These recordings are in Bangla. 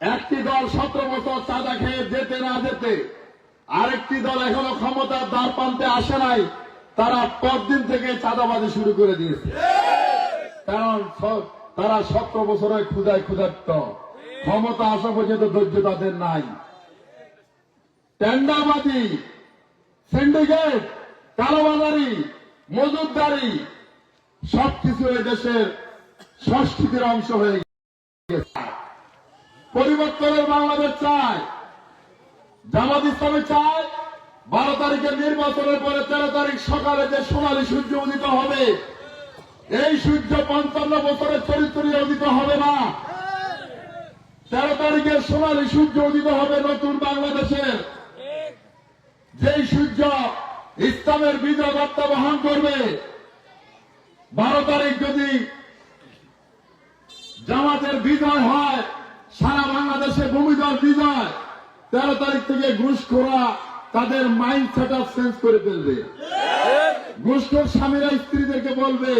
একটি দল সতেরো বছর চাঁদা খেয়ে যেতে না যেতে, আরেকটি দল এখনও ক্ষমতার দ্বার প্রান্তে আসে নাই, তারা পরদিন থেকে চাঁদাবাজি শুরু করে দিয়েছে। কারণ তারা সতেরো বছরের ক্ষুদায় ক্ষুধার্ত। ক্ষমতা আসা পর্যন্ত ধৈর্য তাদের নাই। টেন্ডারবাজি, সিন্ডিকেট কালোবাজারি মজুদদারি সবকিছু এই দেশের সংস্কৃতির অংশ হয়ে পরিবর্তনের বাংলাদেশ চায় জামাত ইসলামী চায় বারো তারিখের নির্বাচনের পরে তেরো তারিখ সকালে যে সোনালী সূর্য উদিত হবে, এই সূর্য পঞ্চান্ন বছরের চরিত্র উদিত হবে না। তেরো তারিখে সোনালী সূর্য উদিত হবে নতুন বাংলাদেশের। যেই সূর্য ইসলামের বিজয় বার্তা বহন করবে, বারো তারিখ যদি জামাতের বিজয় হয় বাংলাদেশে ভূমিদল বিজয় তেরো তারিখ থেকে ঘুষখোরা তাদের মাইন্ড সেট আপ চেঞ্জ করে ফেলবে। ঘুষখোর স্বামীরা স্ত্রীদেরকে বলবে,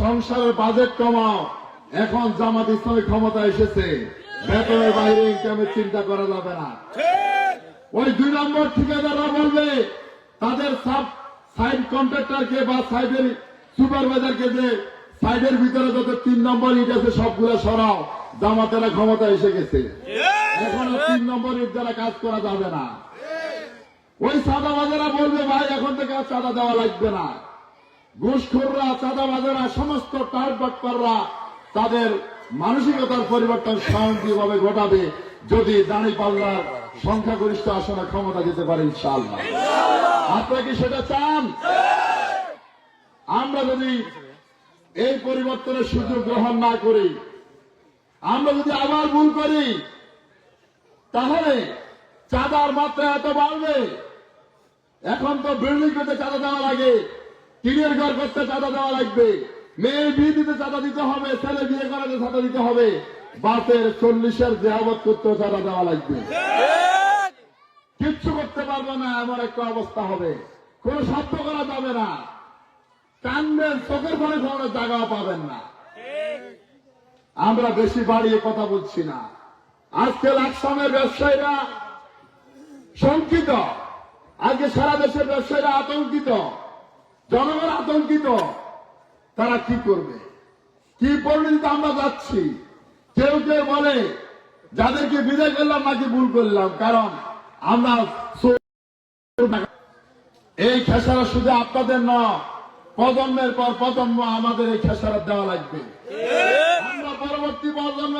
সংসারের বাজেট কমাও, এখন জামাত ইসলামী ক্ষমতা এসেছে। বেতনের বাইরে ইনকামের চিন্তা করা যাবে না। ওই দুই নম্বর ঠিকাদাররা বলবে, তাদের সাব সাইড কন্ট্রাক্টরকে বা সাইডের সুপারভাইজারকে যে সাইডের ভিতরে যত তিন নম্বর ইট আছে, সবগুলো সরাও। জামাতেরা ক্ষমতা এসে গেছে। এখন তিন নম্বর দ্বারা কাজ করা যাবে না। ওই চাঁদাবাজারা বলবে ভাই এখন থেকে আর চাঁদা দেওয়া লাগবে না। ঘুষখোররা চাঁদাবাজারা সমস্ত টার্গবাটপাররা তাদের মানসিকতার পরিবর্তন স্বয়ংক্রিয়ভাবে ঘটাবে যদি দাঁড়ি পাল্লার সংখ্যাগরিষ্ঠ আসনে ক্ষমতা দিতে পারে ইনশাআল্লাহ। আপনারা কি সেটা চান? আমরা যদি এই পরিবর্তনের সুযোগ গ্রহণ না করি আমরা যদি আবার ভুল করি, তাহলে চাঁদার মাত্রা এত বাড়বে। এখন তো বিল্ডিং করতে চাঁদা দেওয়া লাগে, টিনের ঘর করতে চাঁদা দেওয়া লাগবে। মেয়ে বিয়ে দিতে চাঁদা দিতে হবে, ছেলে বিয়ে করাতে চাঁদা দিতে হবে। বাসের চল্লিশের জেহাবত করতেও চাঁদা দেওয়া লাগবে। কিচ্ছু করতে পারবে না, এমন একটা অবস্থা হবে। কোন শব্দ করা যাবে না। কান্দের চোখের ফলে খাওয়ানোর জায়গাও পাবেন না। আমরা বেশি বাড়িয়ে কথা বলছি না। আজকে লাকসামের ব্যবসায়ীরা শঙ্কিত। আজকে সারা দেশের ব্যবসায়ীরা আতঙ্কিত। জনগণ আতঙ্কিত। তারা কি করবে? কি পরিণতিতে আমরা যাচ্ছি? কেউ কেউ বলে, যাদেরকে বিদায় করলাম নাকি ভুল করলাম। কারণ আমরা এই খেসারা শুধু আপনাদের নয়, প্রজন্মের পর প্রজন্ম আমাদের এই খেসারা দেওয়া লাগবে।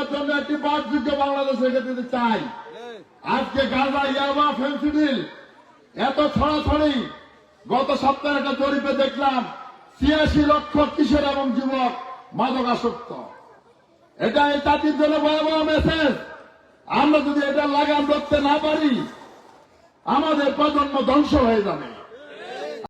প্রজন্মের জন্য একটি বাসযোগ্য বাংলাদেশ রেখে দিতে চাই। আজকে গাঁজা, ইয়াবা ফেন্সিডিল এত ছড়াছড়ি, গত সপ্তাহে একটা জরিপে দেখলাম, ছিয়াশি লক্ষ কিশোর এবং যুবক মাদকাসক্ত। এটা এই জাতির জন্য ভয়াবহ মেসেজ আমরা যদি এটা লাগাম ধরতে না পারি, আমাদের প্রজন্ম ধ্বংস হয়ে যাবে।